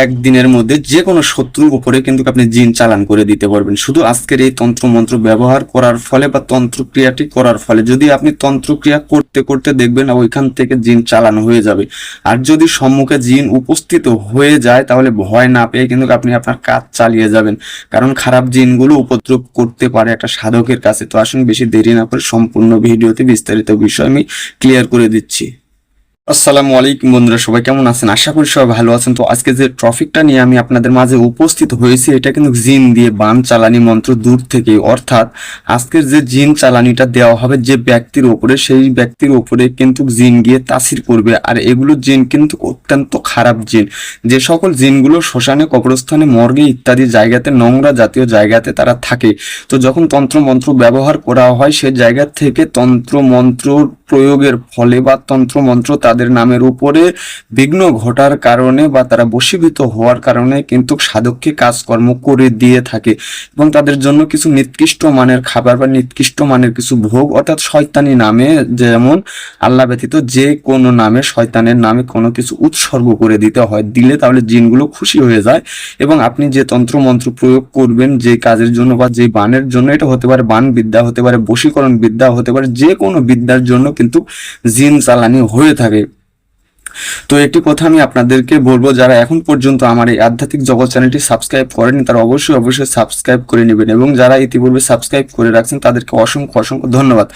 একদিনের মধ্যে যে কোনো শত্রুর উপরে কিন্তু আপনি জিন চালান করে দিতে পারবেন। শুধু আজকের এই তন্ত্র মন্ত্র ব্যবহার করার ফলে বা তন্ত্রক্রিয়াটি করার ফলে যদি আপনি তন্ত্রক্রিয়া করতে করতে দেখবেন ওইখান থেকে জিন চালানো হয়ে যাবে। আর যদি সম্মুখে জিন উপস্থিত হয়ে যায় তাহলে ভয় না পেয়ে কিন্তু আপনি আপনার কাজ চালিয়ে যাবেন। কারণ খারাপ জিনগুলো উপদ্রব করতে পারে একটা সাধকের কাছে। তো আসুন বেশি দেরি না করে সম্পূর্ণ ভিডিওতে বিস্তারিত বিষয় আমি ক্লিয়ার করে দিচ্ছি। আসসালামু আলাইকুম বন্ধুরা, সবাই কেমন আছেন? আশা করি সবাই ভালো আছেন। তো আজকে যে ট্রফিকটা নিয়ে আমি আপনাদের মাঝে উপস্থিত হয়েছি, এটা কিন্তু জিন দিয়ে বান চালানি মন্ত্র দূর থেকে অর্থাৎ আজকের যে জিন চালানিটা দেওয়া হবে যে ব্যক্তির উপরে, সেই ব্যক্তির উপরে কিন্তু জিন গিয়ে তাসির করবে। আর এগুলো জিন কিন্তু অত্যন্ত খারাপ জিন। যে সকল জিনগুলো শ্মশানে, কবরস্থানে, মর্গে ইত্যাদি জায়গাতে, নোংরা জাতীয় জায়গাতে তারা থাকে। তো যখন তন্ত্র মন্ত্র ব্যবহার করা হয়, সে জায়গা থেকে তন্ত্র মন্ত্র প্রয়োগের ফলে বা তন্ত্র মন্ত্র তাদের নামের উপরে বিঘ্ন ঘটার কারণে বা তারা বশীভূত হওয়ার কারণে কিন্তু সাধককে কাজকর্ম করে দিয়ে থাকে এবং তাদের জন্য কিছু নিকৃষ্ট মানের খাবার বা নিকৃষ্ট মানের কিছু ভোগ অর্থাৎ শয়তানি নামে যেমন আল্লাহ ব্যতীত যে কোনো নামে শয়তানের নামে কোনো কিছু উৎসর্গ করে দিতে হয়, দিলে তাহলে জিনগুলো খুশি হয়ে যায় এবং আপনি যে তন্ত্র মন্ত্র প্রয়োগ করবেন, যে কাজের জন্য বা যে বানের জন্য, এটা হতে পারে বান বিদ্যা হতে পারে বশীকরণ বিদ্যা হতে পারে যে কোনো বিদ্যার জন্য কিন্তু জিন চালানি হয়ে থাকে। তো একটি কথা আমি আপনাদেরকে বলব, যারা এখন পর্যন্ত আমার এই আধ্যাত্মিক জগৎ চ্যানেলটি সাবস্ক্রাইব করেনি, তারা অবশ্যই অবশ্যই সাবস্ক্রাইব করে নেবেন এবং যারা ইতিপূর্বে সাবস্ক্রাইব করে রাখছেন, তাদেরকে অসংখ্য অসংখ্য ধন্যবাদ।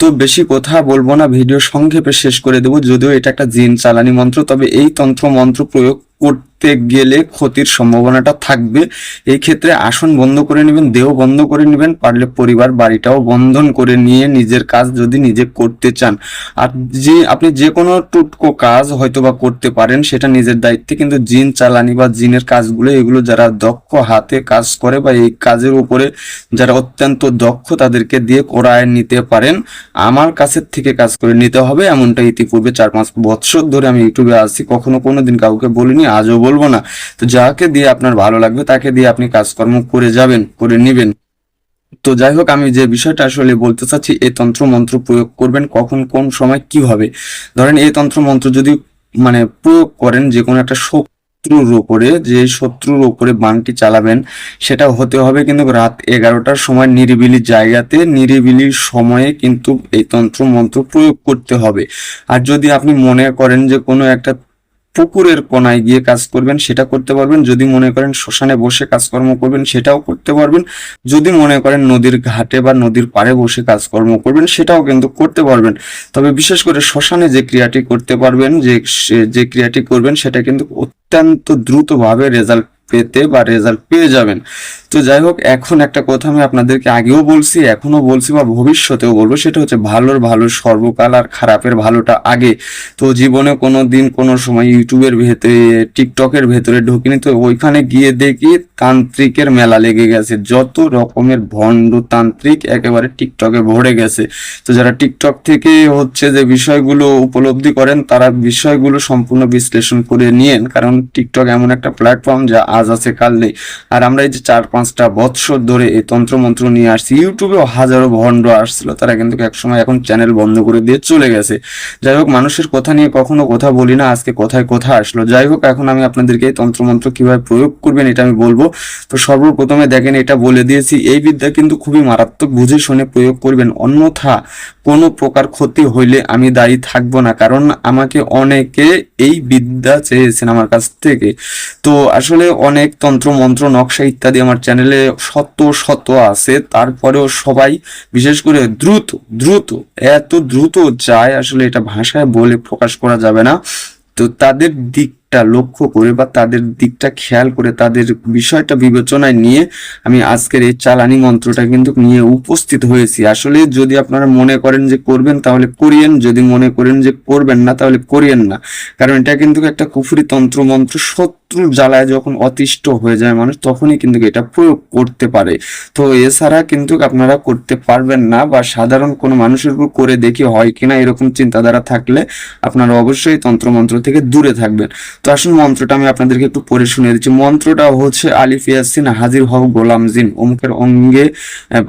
তো বেশি কথা বলব না, ভিডিও সংক্ষেপে শেষ করে দেবো, যদিও এটা একটা জিন চালানি মন্ত্র, তবে এই তন্ত্র মন্ত্র প্রয়োগ করতে গেলে ক্ষতির সম্ভাবনাটা থাকবে। এই ক্ষেত্রে আসন বন্ধ করে নেবেন, দেহ বন্ধ করে নেবেন, পারলে পরিবার বাড়িটাও বন্ধন করে নিয়ে নিজের কাজ যদি নিজে করতে চান। আর যে, আপনি যে কোনো টুটকো কাজ হয়তো বা করতে পারেন, সেটা নিজের দায়িত্বে, কিন্তু জিন চালানি বা জিনের কাজগুলো, এগুলো যারা দক্ষ হাতে কাজ করে বা এই কাজের উপরে যারা অত্যন্ত দক্ষ, তাদেরকে দিয়ে করায় নিতে পারেন। আমার কাছের থেকে কাজ করে নিতে হবে এমনটা ইতিপূর্বে চার পাঁচ বছর ধরে আমি ইউটিউবে আসছি কখনো কোনোদিন কাউকে বলিনি, আজও বলব না। তো যাকে দিয়ে আপনার ভালো লাগবে, তাকে দিয়ে আপনি কাজকর্ম করে যাবেন, করে নেবেন। তো যাই হোক, আমি যে বিষয়টা আসলে বলতে চাচ্ছি এই তন্ত্র মন্ত্র প্রয়োগ করবেন কখন, কোন সময়, কি হবে। ধরেন এই তন্ত্র মন্ত্র যদি মানে প্রয়োগ করেন যে কোনো একটা শত্রুর উপরে, যে শত্রুর উপরে বানটি চালাবেন, সেটা হতে হবে কিন্তু রাত এগারোটার সময় নিরিবিলি জায়গাতে, নিরিবিলি সময়ে কিন্তু এই তন্ত্র মন্ত্র প্রয়োগ করতে হবে। আর যদি আপনি মনে করেন যে কোনো একটা পুকুরের কোনায় গিয়ে কাজ করবেন, সেটা করতে পারবেন। যদি মনে করেন শ্মশানে বসে কাজকর্ম করবেন, সেটাও করতে পারবেন। যদি মনে করেন নদীর ঘাটে বা নদীর পাড়ে বসে কাজকর্ম করবেন, সেটাও কিন্তু করতে পারবেন। তবে বিশেষ করে শ্মশানে যে ক্রিয়াটি করতে পারবেন, যে যে ক্রিয়াটি করবেন, সেটা কিন্তু অত্যন্ত দ্রুতভাবে রেজাল্ট পেতে বা রেজাল্ট পেয়ে যাবেন। তো যাই হোক, এখন একটা কথা আমি আপনাদেরকে আগেও বলছি এখনও বলছি বা ভবিষ্যতেও বলব, সেটা হচ্ছে ভালোর ভালো, সর্বকাল আর খারাপের ভালোটা আগে। তো জীবনে কোনো দিন কোনো সময় ইউটিউবের ভেতরে, টিকটকের ভেতরে ঢুকিনি, তো ওইখানে গিয়ে দেখি তান্ত্রিকের মেলা লেগে গেছে। যত রকমের ভণ্ড তান্ত্রিক একেবারে টিকটকে ভরে গেছে। তো যারা টিকটক থেকে হচ্ছে যে বিষয়গুলো উপলব্ধি করেন, তারা বিষয়গুলো সম্পূর্ণ বিশ্লেষণ করে নিয়েন, কারণ টিকটক এমন একটা প্ল্যাটফর্ম যা আজ আছে, কাল নেই। আর আমরা এই যে চার পাঁচটা বৎসর ধরে এই তন্ত্রমন্ত্র নিয়ে আসছি। ইউটিউবেও হাজারো ভণ্ড আসছিল, তারা কিন্তু একসময় এখন চ্যানেল বন্ধ করে দিয়ে চলে গেছে। যাই হোক, মানুষের কথা নিয়ে কখনো কথা বলি না, আজকে কথায় কথা আসলো। যাই হোক, এখন আমি আপনাদেরকে এই তন্ত্রমন্ত্র কীভাবে প্রয়োগ করবেন এটা আমি বলব। তো সর্বপ্রথমে দেখেন, এটা বলে দিয়েছি, এই বিদ্যা কিন্তু খুবই মারাত্মক বুঝে শুনে প্রয়োগ করবেন। অন্যথা কোনো প্রকার ক্ষতি হইলে আমি দায়ী থাকব না, কারণ আমাকে অনেকে এই বিদ্যা চেয়েছেন আমার কাছ থেকে। তো আসলে অনেক তন্ত্র মন্ত্র নকশা ইত্যাদি আমার চ্যানেলে শত শত আছে। তারপরেও সবাই, বিশেষ করে দ্রুত দ্রুত, এত দ্রুত যায়, আসলে এটা ভাষায় বলে প্রকাশ করা যাবে না। তো তাদের দিকটা লক্ষ্য করে বা তাদের দিকটা খেয়াল করে তাদের বিষয়টা বিবেচনায় নিয়ে আমি আজকের এই চালানি মন্ত্রটা কিন্তু নিয়ে উপস্থিত হয়েছি। আসলে যদি আপনারা মনে করেন যে করবেন, তাহলে করিয়েন। যদি মনে করেন যে করবেন না, তাহলে করিয়েন না। কারণ এটা কিন্তু একটা কুফুরি তন্ত্র মন্ত্র। শত্রুর জ্বালায় যখন অতিষ্ঠ হয়ে যায় মানুষ, তখনই কিন্তু এটা প্রয়োগ করতে পারে। তো এছাড়া কিন্তু আপনারা করতে পারবেন না বা সাধারণ কোনো মানুষের উপর করে দেখি হয় কিনা এরকম চিন্তাধারা থাকলে আপনারা অবশ্যই তন্ত্রমন্ত্র থেকে দূরে থাকবেন। তো আসুন মন্ত্রটা আমি আপনাদেরকে একটু পড়ে শুনে দিচ্ছি। মন্ত্রটা হচ্ছে আলিফ ইয়াসিন, হাজির হও গোলাম জিন। অমুকের অঙ্গে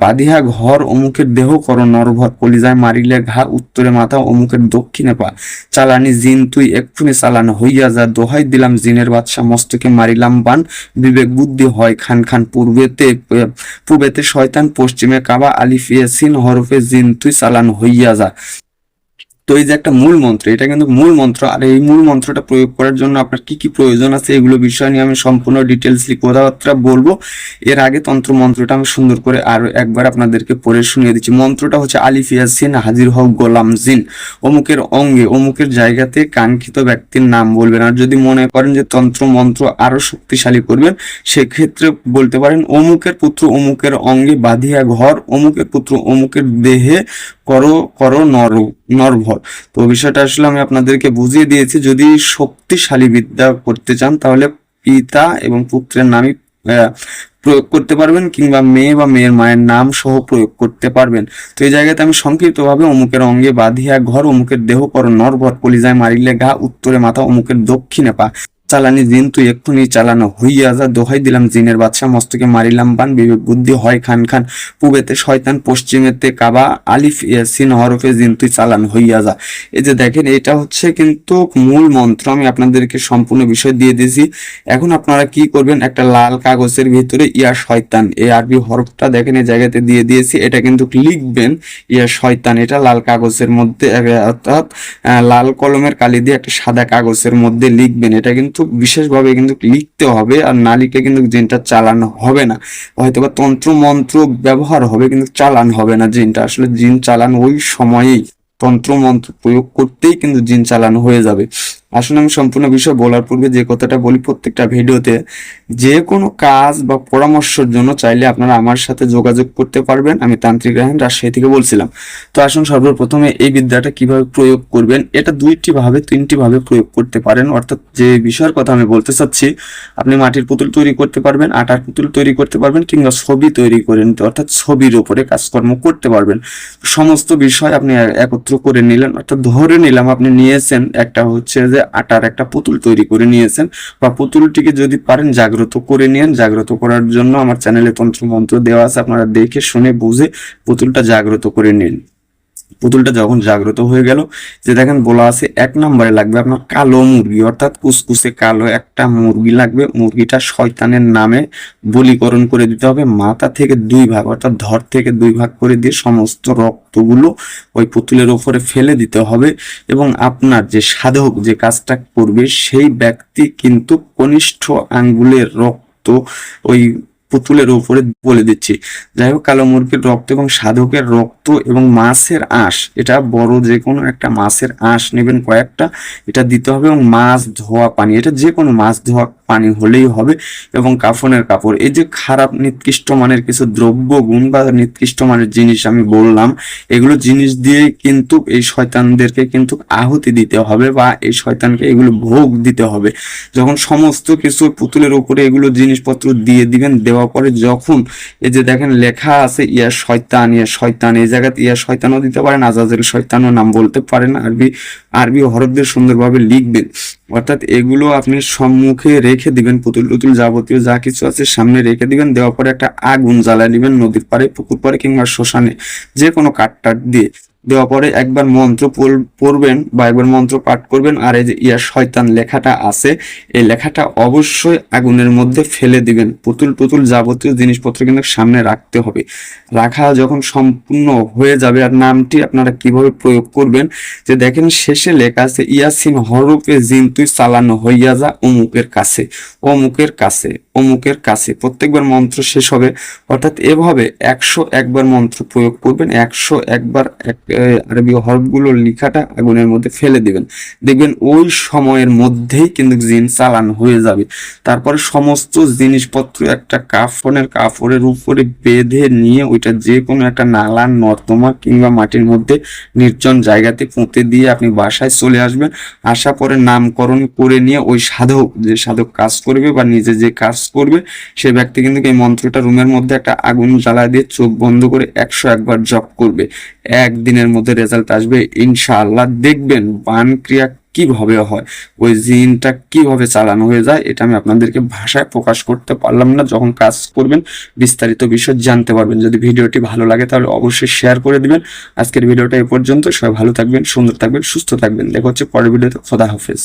বাঁধিয়া ঘর, অমুকের দেহ কর নরভর। কলিজায় মারিলে ঘা, উত্তরে মাথা, অমুকের দক্ষিণে পা। চালানি জিন, তুই এক্ষুনি চালান। হইয়া যা, দোহাই দিলাম জিনের বাদশা, মস্তকে মারিলাম বান। বিবেক বুদ্ধি হয় খান খান, পূর্বেতে পূর্বেতে শয়তান, পশ্চিমে কাবা। আলিফ ইয়াসিন, হরফে জিন, তুই চালান, হইয়া যা। তো এই যে একটা মূল মন্ত্র, এটা কিন্তু মূল মন্ত্র। আর এই মূল মন্ত্রটা প্রয়োগ করার জন্য আপনার কি কি প্রয়োজন আছে এগুলো বিষয় নিয়ে আমি সম্পূর্ণ ডিটেলসলি কথাবার্তা বলব। এর আগে তন্ত্র মন্ত্রটা আমি সুন্দর করে আরও একবার আপনাদেরকে পড়ে শুনিয়ে দিচ্ছি। মন্ত্রটা হচ্ছে আলিফ ইয়াসিন হাজির হক গোলাম জিন। অমুকের অঙ্গে, অমুকের জায়গাতে কাঙ্ক্ষিত ব্যক্তির নাম বলবেন। আর যদি মনে করেন যে তন্ত্র মন্ত্র আরও শক্তিশালী করবেন, সেক্ষেত্রে বলতে পারেন, অমুকের পুত্র অমুকের অঙ্গে বাঁধিয়া ঘর, অমুকের পুত্র অমুকের দেহে করো করো নর, নরভর। তো বিষয়টা আসলে আমি আপনাদেরকে বুঝিয়ে দিয়েছি, যদি শক্তিশালী বিদ্যা করতে চান, তাহলে পিতা এবং পুত্রের নামই প্রয়োগ করতে পারবেন, কিংবা মেয়ে বা মেয়ের মায়ের নাম সহ প্রয়োগ করতে পারবেন। তো এই জায়গাতে আমি সংক্ষিপ্তভাবে অমুকের অঙ্গে বাঁধিয়া ঘর, অমুকের দেহ পর নরভর কলিজায় মারিলে ঘা উত্তরে মাথা, অমুকের দক্ষিণে পা। চালানি জিন তুই এক্ষুনি চালানো। হইয়া যা, দোহাই দিলাম জিনের বাদশা মস্তকে মারিলাম বান বিবেক বুদ্ধি হয় খান খান। পূবেতে শয়তান, পশ্চিমেতে কাবা, আলিফ ইয়াসিন, হরফে জিন, তুই চালান, হইয়া যা। এই যে দেখেন, এটা হচ্ছে কিন্তু মূল মন্ত্র। আমি আপনাদেরকে সম্পূর্ণ বিষয় দিয়ে দিয়েছি। এখন আপনারা কি করবেন? একটা লাল কাগজের ভিতরে, ইয়া শয়তান এই আরবি হরফটা দেখেন, এই জায়গাতে দিয়ে দিয়েছি। এটা কিন্তু লিখবেন, ইয়া শয়তান, এটা লাল কাগজের মধ্যে, অর্থাৎ লাল কলমের কালি দিয়ে একটা সাদা কাগজের মধ্যে লিখবেন। এটা কিন্তু বিশেষভাবে কিন্তু লিখতে হবে আর না লিখে কিন্তু জিনটা চালানো হবে না। হয়তো বা তন্ত্র মন্ত্র ব্যবহার হবে কিন্তু চালান হবে না জিনটা আসলে জিন চালান ওই সময়েই তন্ত্র মন্ত্র প্রয়োগ করতেই কিন্তু জিন চালানো হয়ে যাবে। আসলে আমি সম্পূর্ণ বিষয় বলার পূর্বে যে কথাটা বলি প্রত্যেকটা ভিডিওতে, যে কোনো কাজ বা পরামর্শের জন্য চাইলে আপনারা আমার সাথে যোগাযোগ করতে পারবেন, আমি তান্ত্রিক রাহেন রাজশাহী থেকে বলছিলাম। তো আসুন সর্বপ্রথমে এই বিদ্যাটা কীভাবে প্রয়োগ করবেন, এটা দুইটি ভাবে তিনটি ভাবে প্রয়োগ করতে পারেন। অর্থাৎ যে বিষয়ের কথা আমি বলতে চাচ্ছি, আপনি মাটির পুতুল তৈরি করতে পারবেন, আটার পুতুল তৈরি করতে পারবেন, কিংবা ছবি তৈরি করে নিতে, অর্থাৎ ছবির উপরে কাজকর্ম করতে পারবেন। সমস্ত বিষয় আপনি একত্র করে নিলেন, অর্থাৎ ধরে নিলাম আপনি নিয়েছেন, একটা হচ্ছে যে আটার একটা পুতুল তৈরি করে নিয়েছেন। বা পুতুলটিকে যদি পারেন জাগ্রত করে নিন জাগ্রত করার জন্য আমার চ্যানেলে তন্ত্র মন্ত্র দেওয়া আছে। আপনারা দেখে, শুনে, বুঝে পুতুলটা জাগ্রত করে নিন। পুতুলটা যখন জাগ্রত হয়ে গেল, যে দেখেন বলা আছে এক নম্বরে লাগবে আপনার কালো মুরগি, অর্থাৎ কুসকুসে কালো একটা মুরগি লাগবে। মুরগিটা শয়তানের নামে বলীকরণ করে দিতে হবে, মাথা থেকে দুই ভাগ, অর্থাৎ ধর থেকে দুই ভাগ করে দিয়ে সমস্ত রক্তগুলো ওই পুতুলের ওপরে ফেলে দিতে হবে এবং আপনার যে সাধক যে কাজটা করবে, সেই ব্যক্তি কিন্তু কনিষ্ঠ আঙ্গুলের রক্ত ওই পুতুলের উপরে বলে দিচ্ছি। যাই হোক, কালো মুরগির রক্ত এবং সাধকের রক্ত এবং মাছের আঁশ, এটা বড় যে কোনো একটা মাছের আঁশ নেবেন কয়েকটা, এটা দিতে হবে এবং মাছ ধোয়া পানি, এটা যে কোনো মাছ ধোয়া পানি হলেই হবে এবং কাফনের কাপড়। এই যে খারাপ নিকৃষ্ট মানের কিছু দ্রব্য, গুণ বা নিকৃষ্ট মানের জিনিস আমি বললাম, এগুলো জিনিস দিয়ে কিন্তু এই শয়তানদেরকে কিন্তু আহুতি দিতে হবে বা এই শয়তানকে এগুলো ভোগ দিতে হবে। যখন সমস্ত কিছু পুতুলের উপরে এগুলো জিনিসপত্র দিয়ে দিবেন, দেওয়ার পরে যখন এই যে দেখেন লেখা আছে, ইয়া শয়তান ইয়া শয়তান, এই জায়গাতে ইয়া শয়তানও দিতে পারেন, আজাজের শয়তানও নাম বলতে পারেন, আরবি আরবি হরফদের সুন্দরভাবে লিখবেন। অর্থাৎ এগুলো আপনি সম্মুখে রেখে দিবেন, পুতুল টুতুল যাবতীয় যা কিছু আছে সামনে রেখে দিবেন, দেওয়ার পরে একটা আগুন জ্বালায় দিবেন নদীর পাড়ে, পুকুর পাড়ে কিংবা শ্মশানে যে কোনো কাঠ টাট দিয়ে। দেওয়ার পরে একবার মন্ত্র পড়বেন বা একবার মন্ত্র পাঠ করবেন, আর এই যে ইয়া শয়তান লেখাটা আছে, এই লেখাটা অবশ্যই আগুনের মধ্যে ফেলে দিবেন। পুতুল টুতুল যাবতীয় জিনিসপত্র কিন্তু সামনে রাখতে হবে। রাখা যখন সম্পূর্ণ হয়ে যাবে, আর নামটি আপনারা কীভাবে প্রয়োগ করবেন, যে দেখেন শেষে লেখা আছে, ইয়াসিন হরফে জিন তুই চালানো হইয়া যা অমুকের কাছে অমুকের কাছে অমুকের কাছে। প্রত্যেকবার মন্ত্র শেষ হবে, অর্থাৎ এভাবে একশো একবার মন্ত্র প্রয়োগ করবেন, একশো একবার এক আরবি হরফগুলো লেখাটা আগুনের মধ্যে ফেলে দিবেন। দেখবেন ওই সময়ের মধ্যেই কিন্তু জিন চালান হয়ে যাবে। তারপরে সমস্ত জিনিসপত্র একটা কাফনের কাপড়ের উপরে বেঁধে নিয়ে ওইটা যে কোনো একটা নালা নর্দমা কিংবা মাটির মধ্যে নির্জন জায়গাতে পুঁতে দিয়ে আপনি বাসায় চলে আসবেন। আসা পরে নামকরণ করে নিয়ে ওই সাধক, যে সাধক কাজ করবে বা নিজে যে কাজ করবে, সে ব্যক্তি কিন্তু এই মন্ত্রটা রুমের মধ্যে একটা আগুন জ্বালা দিয়ে চোখ বন্ধ করে একশো একবার জপ করবে। একদিনের মধ্যে রেজাল্ট আসবে, ইনশাআল্লাহ দেখবেন বান ক্রিয়া কীভাবে হয়, ওই জিনটা কীভাবে চালানো হয়ে যায়, এটা আমি আপনাদেরকে ভাষায় প্রকাশ করতে পারলাম না। যখন কাজ করবেন, বিস্তারিত বিষয় জানতে পারবেন। যদি ভিডিওটি ভালো লাগে তাহলে অবশ্যই শেয়ার করে দিবেন। আজকের ভিডিওটা এ পর্যন্ত। সবাই ভালো থাকবেন, সুন্দর থাকবেন, সুস্থ থাকবেন। দেখা হচ্ছে পরের ভিডিওতে। খোদা হাফেজ।